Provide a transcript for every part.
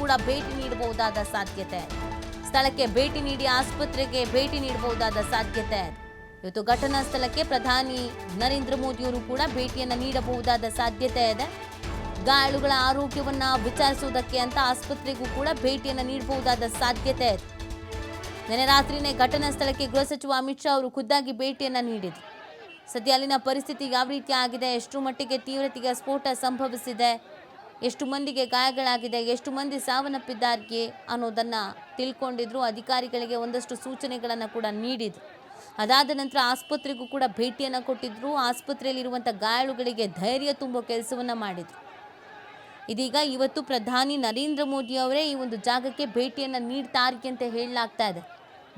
ಕೂಡ ಭೇಟಿ ನೀಡಬಹುದಾದ ಸಾಧ್ಯತೆ. ಸ್ಥಳಕ್ಕೆ ಭೇಟಿ ನೀಡಿ ಆಸ್ಪತ್ರೆಗೆ ಭೇಟಿ ನೀಡಬಹುದಾದ ಸಾಧ್ಯತೆ. ಇವತ್ತು ಘಟನಾ ಸ್ಥಳಕ್ಕೆ ಪ್ರಧಾನಿ ನರೇಂದ್ರ ಮೋದಿಯವರು ಕೂಡ ಭೇಟಿಯನ್ನು ನೀಡಬಹುದಾದ ಸಾಧ್ಯತೆ ಇದೆ. ಗಾಯಾಳುಗಳ ಆರೋಗ್ಯವನ್ನು ವಿಚಾರಿಸುವುದಕ್ಕೆ ಅಂತ ಆಸ್ಪತ್ರೆಗೂ ಕೂಡ ಭೇಟಿಯನ್ನು ನೀಡಬಹುದಾದ ಸಾಧ್ಯತೆ ಇದೆ. ನಿನ್ನೆ ರಾತ್ರಿನೇ ಘಟನಾ ಸ್ಥಳಕ್ಕೆ ಗೃಹ ಸಚಿವ ಅಮಿತ್ ಶಾ ಅವರು ಖುದ್ದಾಗಿ ಭೇಟಿಯನ್ನು ನೀಡಿದರು. ಸದ್ಯ ಅಲ್ಲಿನ ಪರಿಸ್ಥಿತಿ ಯಾವ ರೀತಿ ಆಗಿದೆ ಎಷ್ಟು ಮಟ್ಟಿಗೆ ತೀವ್ರತೆಗೆ ಸ್ಫೋಟ ಸಂಭವಿಸಿದೆ ಎಷ್ಟು ಮಂದಿಗೆ ಗಾಯಗಳಾಗಿದೆ, ಎಷ್ಟು ಮಂದಿ ಸಾವನ್ನಪ್ಪಿದ್ದಾರೆ ಅನ್ನೋದನ್ನ ತಿಳ್ಕೊಂಡಿದ್ರು. ಅಧಿಕಾರಿಗಳಿಗೆ ಒಂದಷ್ಟು ಸೂಚನೆಗಳನ್ನು ಕೂಡ ನೀಡಿದ್ರು. ಅದಾದ ನಂತರ ಆಸ್ಪತ್ರೆಗೂ ಕೂಡ ಭೇಟಿಯನ್ನು ಕೊಟ್ಟಿದ್ರು. ಆಸ್ಪತ್ರೆಯಲ್ಲಿರುವಂಥ ಗಾಯಾಳುಗಳಿಗೆ ಧೈರ್ಯ ತುಂಬೋ ಕೆಲಸವನ್ನ ಮಾಡಿದ್ರು. ಇದೀಗ ಇವತ್ತು ಪ್ರಧಾನಿ ನರೇಂದ್ರ ಮೋದಿ ಅವರೇ ಈ ಒಂದು ಜಾಗಕ್ಕೆ ಭೇಟಿಯನ್ನು ನೀಡ್ತಾರೆ ಅಂತ ಹೇಳಲಾಗ್ತಾ ಇದೆ.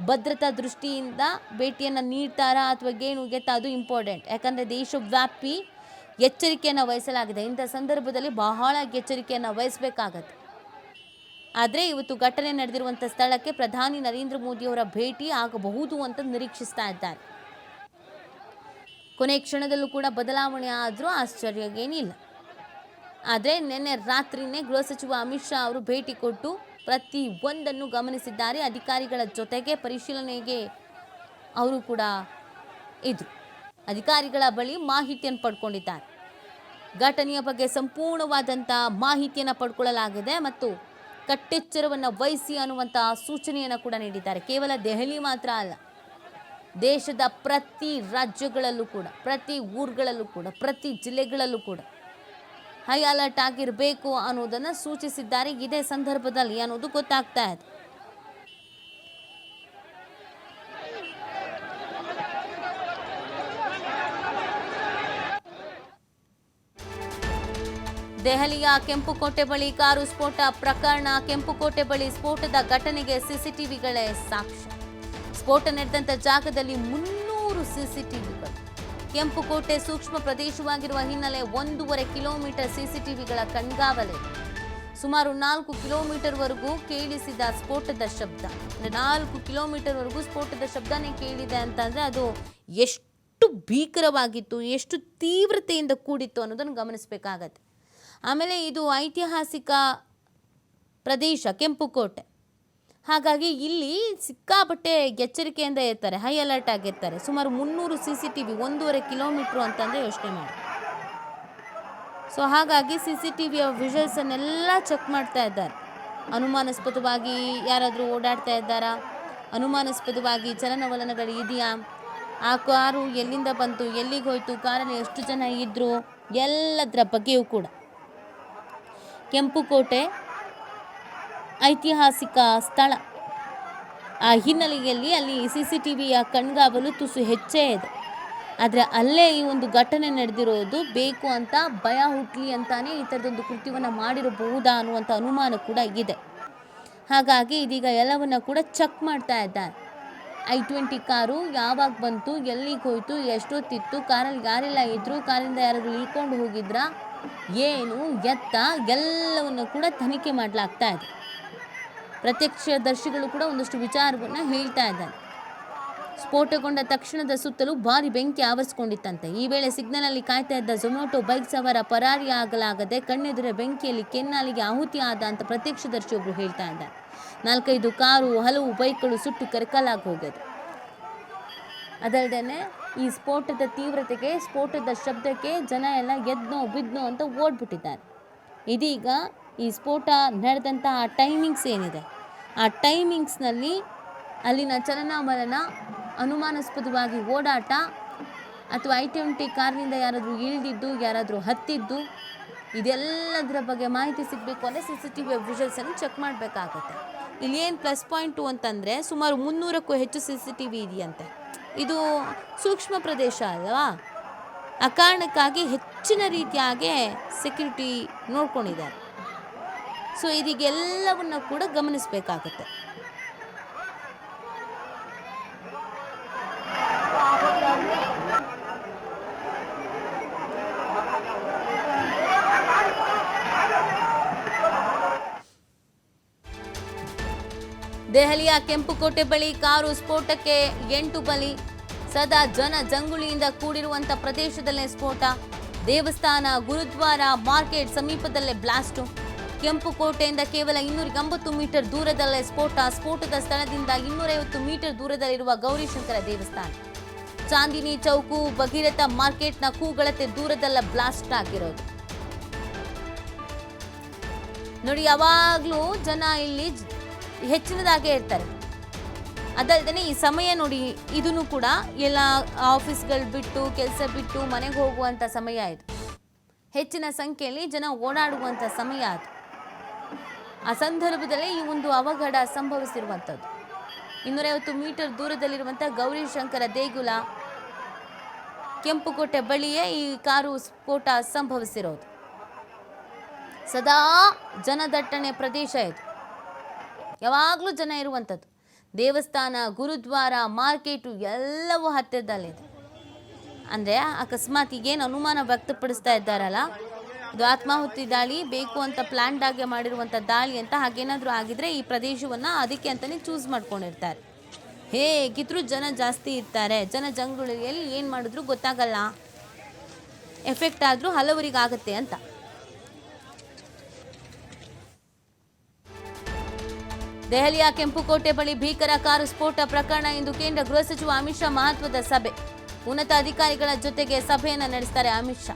ಭದ್ರತಾ ದೃಷ್ಟಿಯಿಂದ ಭೇಟಿಯನ್ನು ನೀಡ್ತಾರಾ ಅಥವಾ ಗೇಣು ಗೆತ್ತ ಅದು ಇಂಪಾರ್ಟೆಂಟ್ ಯಾಕಂದರೆ ದೇಶವ್ಯಾಪಿ ಎಚ್ಚರಿಕೆಯನ್ನು ವಹಿಸಲಾಗಿದೆ. ಇಂಥ ಸಂದರ್ಭದಲ್ಲಿ ಬಹಳ ಎಚ್ಚರಿಕೆಯನ್ನು ವಹಿಸಬೇಕಾಗತ್ತೆ. ಆದರೆ ಇವತ್ತು ಘಟನೆ ನಡೆದಿರುವಂಥ ಸ್ಥಳಕ್ಕೆ ಪ್ರಧಾನಿ ನರೇಂದ್ರ ಮೋದಿಯವರ ಭೇಟಿ ಆಗಬಹುದು ಅಂತ ನಿರೀಕ್ಷಿಸ್ತಾ ಇದ್ದಾರೆ. ಕೊನೆ ಕ್ಷಣದಲ್ಲೂ ಕೂಡ ಬದಲಾವಣೆ ಆದರೂ ಆಶ್ಚರ್ಯಗೇನಿಲ್ಲ ಆದರೆ ನಿನ್ನೆ ರಾತ್ರಿನೇ ಗೃಹ ಸಚಿವ ಅಮಿತ್ ಶಾ ಅವರು ಭೇಟಿ ಕೊಟ್ಟು ಪ್ರತಿ ಒಂದನ್ನು ಗಮನಿಸಿದ್ದಾರೆ. ಅಧಿಕಾರಿಗಳ ಜೊತೆಗೆ ಪರಿಶೀಲನೆಗೆ ಅವರು ಕೂಡ ಇದ್ರು. ಅಧಿಕಾರಿಗಳ ಬಳಿ ಮಾಹಿತಿಯನ್ನು ಪಡ್ಕೊಂಡಿದ್ದಾರೆ. ಘಟನೆಯ ಬಗ್ಗೆ ಸಂಪೂರ್ಣವಾದಂಥ ಮಾಹಿತಿಯನ್ನು ಪಡ್ಕೊಳ್ಳಲಾಗಿದೆ ಮತ್ತು ಕಟ್ಟೆಚ್ಚರವನ್ನು ವಹಿಸಿ ಅನ್ನುವಂಥ ಸೂಚನೆಯನ್ನು ಕೂಡ ನೀಡಿದ್ದಾರೆ. ಕೇವಲ ದೆಹಲಿ ಮಾತ್ರ ಅಲ್ಲ, ದೇಶದ ಪ್ರತಿ ರಾಜ್ಯಗಳಲ್ಲೂ ಕೂಡ, ಪ್ರತಿ ಊರುಗಳಲ್ಲೂ ಕೂಡ, ಪ್ರತಿ ಜಿಲ್ಲೆಗಳಲ್ಲೂ ಕೂಡ ಹೈ ಅಲರ್ಟ್ ಆಗಿರಬೇಕು ಅನ್ನೋದನ್ನು ಸೂಚಿಸಿದ್ದಾರೆ. ಇದೇ ಸಂದರ್ಭದಲ್ಲಿ ಅನ್ನೋದು ಗೊತ್ತಾಗ್ತಾ ಇದೆ. ದೆಹಲಿಯ ಕೆಂಪುಕೋಟೆ ಬಳಿ ಕಾರು ಸ್ಫೋಟ ಪ್ರಕರಣ, ಕೆಂಪುಕೋಟೆ ಬಳಿ ಸ್ಫೋಟದ ಘಟನೆಗೆ ಸಿಸಿಟಿವಿಗಳೇ ಸಾಕ್ಷ್ಯ. ಸ್ಫೋಟ ನಡೆದಂಥ ಜಾಗದಲ್ಲಿ ಮುನ್ನೂರು ಸಿಸಿಟಿವಿಗಳು. ಕೆಂಪುಕೋಟೆ ಸೂಕ್ಷ್ಮ ಪ್ರದೇಶವಾಗಿರುವ ಹಿನ್ನೆಲೆ ಒಂದೂವರೆ ಕಿಲೋಮೀಟರ್ ಸಿಸಿಟಿವಿಗಳ ಕಣ್ಗಾವಲೆ. ಸುಮಾರು ನಾಲ್ಕು ಕಿಲೋಮೀಟರ್ವರೆಗೂ ಕೇಳಿಸಿದ ಸ್ಫೋಟದ ಶಬ್ದ. ನಾಲ್ಕು ಕಿಲೋಮೀಟರ್ವರೆಗೂ ಸ್ಫೋಟದ ಶಬ್ದನೇ ಕೇಳಿದೆ ಅಂತಂದರೆ ಅದು ಎಷ್ಟು ಭೀಕರವಾಗಿತ್ತು, ಎಷ್ಟು ತೀವ್ರತೆಯಿಂದ ಕೂಡಿತ್ತು ಅನ್ನೋದನ್ನು ಗಮನಿಸಬೇಕಾಗತ್ತೆ. ಆಮೇಲೆ ಇದು ಐತಿಹಾಸಿಕ ಪ್ರದೇಶ ಕೆಂಪುಕೋಟೆ. ಹಾಗಾಗಿ ಇಲ್ಲಿ ಸಿಕ್ಕಾಪಟ್ಟೆ ಎಚ್ಚರಿಕೆಯಿಂದ ಇರ್ತಾರೆ ಹೈ ಅಲರ್ಟ್ ಆಗಿರ್ತಾರೆ ಸುಮಾರು ಮುನ್ನೂರು ಸಿ ಸಿ ಟಿ ವಿ ಒಂದೂವರೆ ಕಿಲೋಮೀಟ್ರು ಅಂತಂದರೆ ಯೋಚನೆ ಮಾಡಿ. ಸೊ ಹಾಗಾಗಿ ಸಿ ಸಿ ಟಿ ವಿಯ ವಿಷಲ್ಸನ್ನೆಲ್ಲ ಚೆಕ್ ಮಾಡ್ತಾ ಇದ್ದಾರೆ. ಅನುಮಾನಾಸ್ಪದವಾಗಿ ಯಾರಾದರೂ ಓಡಾಡ್ತಾ ಇದ್ದಾರಾ? ಅನುಮಾನಾಸ್ಪದವಾಗಿ ಚಲನವಲನಗಳು ಇದೆಯಾ? ಆ ಕಾರು ಎಲ್ಲಿಂದ ಬಂತು? ಎಲ್ಲಿಗೆ ಹೋಯಿತು? ಕಾರಲ್ಲಿ ಎಷ್ಟು ಜನ ಇದ್ದರು ಎಲ್ಲದರ ಬಗ್ಗೆಯೂ ಕೂಡ. ಕೆಂಪುಕೋಟೆ ಐತಿಹಾಸಿಕ ಸ್ಥಳ. ಆ ಹಿನ್ನೆಲೆಯಲ್ಲಿ ಅಲ್ಲಿ ಸಿ ಸಿ ಟಿ ವಿಯ ಕಣ್ಗಾವಲು ತುಸು ಹೆಚ್ಚೇ ಇದೆ. ಆದರೆ ಅಲ್ಲೇ ಈ ಒಂದು ಘಟನೆ ನಡೆದಿರೋದು ಬೇಕು ಅಂತ ಭಯ ಹುಟ್ಟಲಿ ಅಂತಾನೆ ಈ ಥರದೊಂದು ಕೃತ್ಯವನ್ನು ಮಾಡಿರಬಹುದಾ ಅನ್ನುವಂಥ ಅನುಮಾನ ಕೂಡ ಇದೆ. ಹಾಗಾಗಿ ಇದೀಗ ಎಲ್ಲವನ್ನ ಕೂಡ ಚೆಕ್ ಮಾಡ್ತಾ ಇದ್ದಾರೆ. ಐ ಟ್ವೆಂಟಿ ಕಾರು ಯಾವಾಗ ಬಂತು, ಎಲ್ಲಿಗೆ ಹೋಯಿತು, ಎಷ್ಟೊತ್ತಿತ್ತು, ಕಾರಲ್ಲಿ ಯಾರೆಲ್ಲ ಇದ್ರು, ಕಾರಿಂದ ಯಾರಾದರೂ ಇಳ್ಕೊಂಡು ಹೋಗಿದ್ರಾ? ಏನು ಎತ್ತ ಎಲ್ಲವನ್ನು ಕೂಡ ತನಿಖೆ ಮಾಡಲಾಗ್ತಾ ಇದೆ. ಪ್ರತ್ಯಕ್ಷದರ್ಶಿಗಳು ಕೂಡ ಒಂದಷ್ಟು ವಿಚಾರವನ್ನು ಹೇಳ್ತಾ ಇದ್ದಾರೆ. ಸ್ಫೋಟಗೊಂಡ ತಕ್ಷಣದ ಸುತ್ತಲೂ ಭಾರಿ ಬೆಂಕಿ ಆವರಿಸಿಕೊಂಡಿತ್ತಂತೆ. ಈ ವೇಳೆ ಸಿಗ್ನಲಲ್ಲಿ ಕಾಯ್ತಾ ಇದ್ದ ಝೊಮ್ಯಾಟೊ ಬೈಕ್ ಸವಾರ ಪರಾರಿಯಾಗಲಾಗದೆ ಕಣ್ಣೆದುರೆ ಬೆಂಕಿಯಲ್ಲಿ ಕೆನ್ನಾಲಿಗೆ ಆಹುತಿ ಆದ ಅಂತ ಪ್ರತ್ಯಕ್ಷದರ್ಶಿಯೊಬ್ಬರು ಹೇಳ್ತಾ ಇದ್ದಾರೆ. ನಾಲ್ಕೈದು ಕಾರು, ಹಲವು ಬೈಕ್ಗಳು ಸುಟ್ಟು ಕರಕಲಾಗಿ ಹೋಗಿದೆ. ಅದಲ್ಲದೆ ಈ ಸ್ಫೋಟದ ತೀವ್ರತೆಗೆ, ಸ್ಫೋಟದ ಶಬ್ದಕ್ಕೆ ಜನ ಎಲ್ಲ ಎದ್ನೋ, ಬಿದ್ನೋ ಅಂತ ಓಡ್ಬಿಟ್ಟಿದ್ದಾರೆ. ಇದೀಗ ಈ ಸ್ಫೋಟ ನಡೆದಂಥ ಆ ಟೈಮಿಂಗ್ಸ್ ಏನಿದೆ? ಆ ಟೈಮಿಂಗ್ಸ್ನಲ್ಲಿ ಅಲ್ಲಿನ ಚಲನವಲನ ಅನುಮಾನಾಸ್ಪದವಾಗಿ ಓಡಾಟ ಅಥವಾ ಐ ಟ್ವೆಂಟಿ ಕಾರ್ನಿಂದ ಯಾರಾದರೂ ಇಳಿದಿದ್ದು, ಯಾರಾದರೂ ಹತ್ತಿದ್ದು, ಇದೆಲ್ಲದರ ಬಗ್ಗೆ ಮಾಹಿತಿ ಸಿಗಬೇಕು ಅಂದರೆ ಸಿ ಸಿ ಟಿ ವಿ ವಿಷಲ್ಸನ್ನು ಚೆಕ್ ಮಾಡಬೇಕಾಗತ್ತೆ. ಇಲ್ಲಿ ಏನು ಪ್ಲಸ್ ಪಾಯಿಂಟು ಅಂತಂದರೆ ಸುಮಾರು ಮುನ್ನೂರಕ್ಕೂ ಹೆಚ್ಚು ಸಿ ಸಿ ಟಿ ವಿ ಇದೆಯಂತೆ. ಇದು ಸೂಕ್ಷ್ಮ ಪ್ರದೇಶ ಅಲ್ವಾ? ಆ ಕಾರಣಕ್ಕಾಗಿ ಹೆಚ್ಚಿನ ರೀತಿಯಾಗಿ ಸೆಕ್ಯೂರಿಟಿ ನೋಡ್ಕೊಂಡಿದ್ದಾರೆ. ಸೊ ಇದೀಗೆಲ್ಲವನ್ನು ಕೂಡ ಗಮನಿಸಬೇಕಾಗತ್ತೆ. ದೆಹಲಿಯ ಕೆಂಪುಕೋಟೆ ಬಳಿ ಕಾರು ಸ್ಫೋಟಕ್ಕೆ ಎಂಟು ಬಲಿ. ಸದಾ ಜನ ಜಂಗುಳಿಯಿಂದ ಕೂಡಿರುವಂಥ ಪ್ರದೇಶದಲ್ಲೇ ಸ್ಫೋಟ. ದೇವಸ್ಥಾನ, ಗುರುದ್ವಾರ, ಮಾರ್ಕೆಟ್ ಸಮೀಪದಲ್ಲೇ ಬ್ಲಾಸ್ಟು. ಕೆಂಪುಕೋಟೆಯಿಂದ ಕೇವಲ ಇನ್ನೂರ ಎಂಬತ್ತು ಮೀಟರ್ ದೂರದಲ್ಲೇ ಸ್ಫೋಟ. ಸ್ಫೋಟದ ಸ್ಥಳದಿಂದ ಇನ್ನೂರೈವತ್ತು ಮೀಟರ್ ದೂರದಲ್ಲಿರುವ ಗೌರಿಶಂಕರ ದೇವಸ್ಥಾನ. ಚಾಂದಿನಿ ಚೌಕು, ಭಗೀರಥ ಮಾರ್ಕೆಟ್ನ ಕೂಗಳತೆ ದೂರದಲ್ಲ ಬ್ಲಾಸ್ಟ್ ಆಗಿರೋದು. ನೋಡಿ, ಯಾವಾಗಲೂ ಜನ ಇಲ್ಲಿ ಹೆಚ್ಚಿನದಾಗೆ ಇರ್ತಾರೆ ಅದಲ್ಲದೆ ಈ ಸಮಯ ನೋಡಿ ಇದನ್ನು ಕೂಡ ಎಲ್ಲ ಆಫೀಸ್ಗಳು ಬಿಟ್ಟು, ಕೆಲಸ ಬಿಟ್ಟು, ಮನೆಗೆ ಹೋಗುವಂಥ ಸಮಯ ಇದು. ಹೆಚ್ಚಿನ ಸಂಖ್ಯೆಯಲ್ಲಿ ಜನ ಓಡಾಡುವಂಥ ಸಮಯ ಅದು. ಆ ಸಂದರ್ಭದಲ್ಲಿ ಈ ಒಂದು ಅವಘಡ ಸಂಭವಿಸಿರುವಂಥದ್ದು ಇನ್ನೂರೈವತ್ತು ಮೀಟರ್ ದೂರದಲ್ಲಿರುವಂಥ ಗೌರಿಶಂಕರ ದೇಗುಲ, ಕೆಂಪುಕೋಟೆ ಬಳಿಯೇ ಈ ಕಾರು ಸ್ಫೋಟ ಸಂಭವಿಸಿರೋದು. ಸದಾ ಜನದಟ್ಟಣೆ ಪ್ರದೇಶ ಇದು. ಯಾವಾಗಲೂ ಜನ ಇರುವಂಥದ್ದು. ದೇವಸ್ಥಾನ, ಗುರುದ್ವಾರ, ಮಾರ್ಕೆಟು ಎಲ್ಲವೂ ಹತ್ತಿರದಲ್ಲಿದೆ. ಅಂದರೆ ಅಕಸ್ಮಾತ್ ಈಗೇನು ಅನುಮಾನ ವ್ಯಕ್ತಪಡಿಸ್ತಾ ಇದ್ದಾರಲ್ಲ? ಇದು ಆತ್ಮಾಹುತಿ ದಾಳಿ, ಬೇಕು ಅಂತ ಪ್ಲ್ಯಾಂಡ್ ಆಗಿ ಮಾಡಿರುವಂಥ ದಾಳಿ ಅಂತ ಹಾಗೇನಾದರೂ ಆಗಿದ್ರೆ ಈ ಪ್ರದೇಶವನ್ನು ಅದಕ್ಕೆ ಅಂತಲೇ ಚೂಸ್ ಮಾಡ್ಕೊಂಡಿರ್ತಾರೆ. ಹೇಗಿದ್ರೂ ಜನ ಜಾಸ್ತಿ ಇರ್ತಾರೆ. ಜನ ಜಂಗುಳಿಯಲ್ಲಿ ಏನು ಮಾಡಿದ್ರು ಗೊತ್ತಾಗಲ್ಲ. ಎಫೆಕ್ಟ್ ಆದರೂ ಹಲವರಿಗಾಗತ್ತೆ ಅಂತ. ದೆಹಲಿಯ ಕೆಂಪುಕೋಟೆ ಬಳಿ ಭೀಕರ ಕಾರು ಸ್ಫೋಟ ಪ್ರಕರಣ ಇಂದು ಕೇಂದ್ರ ಗೃಹ ಸಚಿವ ಅಮಿತ್ ಶಾ ಮಹತ್ವದ ಸಭೆ. ಉನ್ನತ ಅಧಿಕಾರಿಗಳ ಜೊತೆಗೆ ಸಭೆಯನ್ನು ನಡೆಸ್ತಾರೆ ಅಮಿತ್ ಶಾ.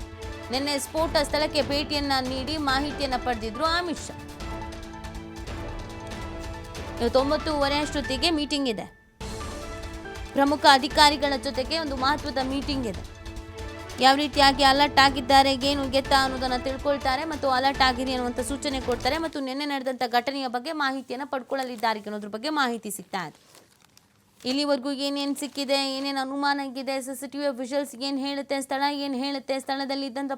ನಿನ್ನೆ ಸ್ಫೋಟ ಸ್ಥಳಕ್ಕೆ ಭೇಟಿಯನ್ನ ನೀಡಿ ಮಾಹಿತಿಯನ್ನ ಪಡೆದಿದ್ರು ಅಮಿತ್ ಶಾ. ಇವತ್ತು ಒಂಬತ್ತೂವರೆ ಅಷ್ಟೊತ್ತಿಗೆ ಮೀಟಿಂಗ್ ಇದೆ. ಪ್ರಮುಖ ಅಧಿಕಾರಿಗಳ ಜೊತೆಗೆ ಒಂದು ಮಹತ್ವದ ಮೀಟಿಂಗ್ ಇದೆ. ಯಾವ ರೀತಿಯಾಗಿ ಅಲರ್ಟ್ ಆಗಿದ್ದಾರೆ, ಏನು ಗೆತ್ತ ಅನ್ನೋದನ್ನ ತಿಳ್ಕೊಳ್ತಾರೆ ಮತ್ತು ಅಲರ್ಟ್ ಆಗಿದೆ ಅನ್ನುವಂಥ ಸೂಚನೆ ಕೊಡ್ತಾರೆ ಮತ್ತು ನಿನ್ನೆ ನಡೆದಂಥ ಘಟನೆಯ ಬಗ್ಗೆ ಮಾಹಿತಿಯನ್ನು ಪಡ್ಕೊಳ್ಳಲಿದ್ದಾರೆ ಅನ್ನೋದ್ರ ಬಗ್ಗೆ ಮಾಹಿತಿ ಸಿಗ್ತಾ ಇದೆ. ಇಲ್ಲಿವರೆಗೂ ಏನೇನು ಸಿಕ್ಕಿದೆ, ಏನೇನು ಅನುಮಾನ ಆಗಿದೆ ಸಿ ಸಿ ಟಿ ಏನು ಹೇಳುತ್ತೆ, ಸ್ಥಳ ಏನು ಹೇಳುತ್ತೆ ಸ್ಥಳದಲ್ಲಿ ಇದ್ದಂಥ